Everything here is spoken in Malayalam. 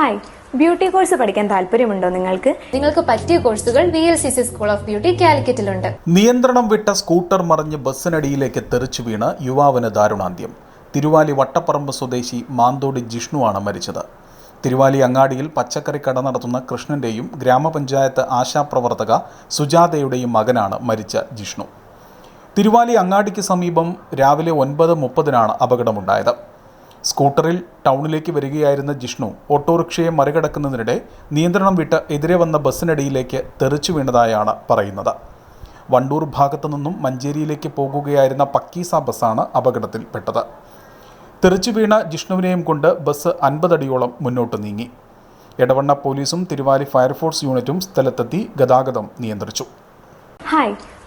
ഹായ് ബ്യൂട്ടി കോഴ്സ് പഠിക്കാൻ താല്പര്യമുണ്ടോ നിങ്ങൾക്ക്? നിങ്ങൾക്ക് പറ്റിയ കോഴ്സുകൾ V L C C school of beauty കാലിക്കറ്റിലുണ്ട്. നിയന്ത്രണം വിട്ട സ്കൂട്ടർ മറിഞ്ഞ് ബസ്സിനടിയിലേക്ക് തെറിച്ചു വീണ് യുവാവിന് ദാരുണാന്ത്യം. തിരുവാലി വട്ടപ്പറമ്പ് സ്വദേശി മാന്തോടി ജിഷ്ണുവാണ് മരിച്ചത്. തിരുവാലി അങ്ങാടിയിൽ പച്ചക്കറി കട നടത്തുന്ന കൃഷ്ണന്റെയും ഗ്രാമപഞ്ചായത്ത് ആശാപ്രവർത്തക സുജാതയുടെയും മകനാണ് മരിച്ച ജിഷ്ണു. തിരുവാലി അങ്ങാടിക്ക് സമീപം രാവിലെ ഒൻപത് മുപ്പതിനാണ് അപകടമുണ്ടായത്. സ്കൂട്ടറിൽ ടൗണിലേക്ക് വരികയായിരുന്ന ജിഷ്ണു ഓട്ടോറിക്ഷയെ മറികടക്കുന്നതിനിടെ നിയന്ത്രണം വിട്ട് എതിരെ വന്ന ബസ്സിനടിയിലേക്ക് തെറിച്ചു വീണതായാണ് പറയുന്നത്. വണ്ടൂർ ഭാഗത്തു നിന്നും മഞ്ചേരിയിലേക്ക് പോകുകയായിരുന്ന പക്കീസ ബസ്സാണ് അപകടത്തിൽപ്പെട്ടത്. തെറിച്ചു വീണ ജിഷ്ണുവിനെയും കൊണ്ട് ബസ് അൻപതടിയോളം മുന്നോട്ട് നീങ്ങി. എടവണ്ണ പോലീസും തിരുവാലി ഫയർഫോഴ്സ് യൂണിറ്റും സ്ഥലത്തെത്തി ഗതാഗതം നിയന്ത്രിച്ചു. ഹായ്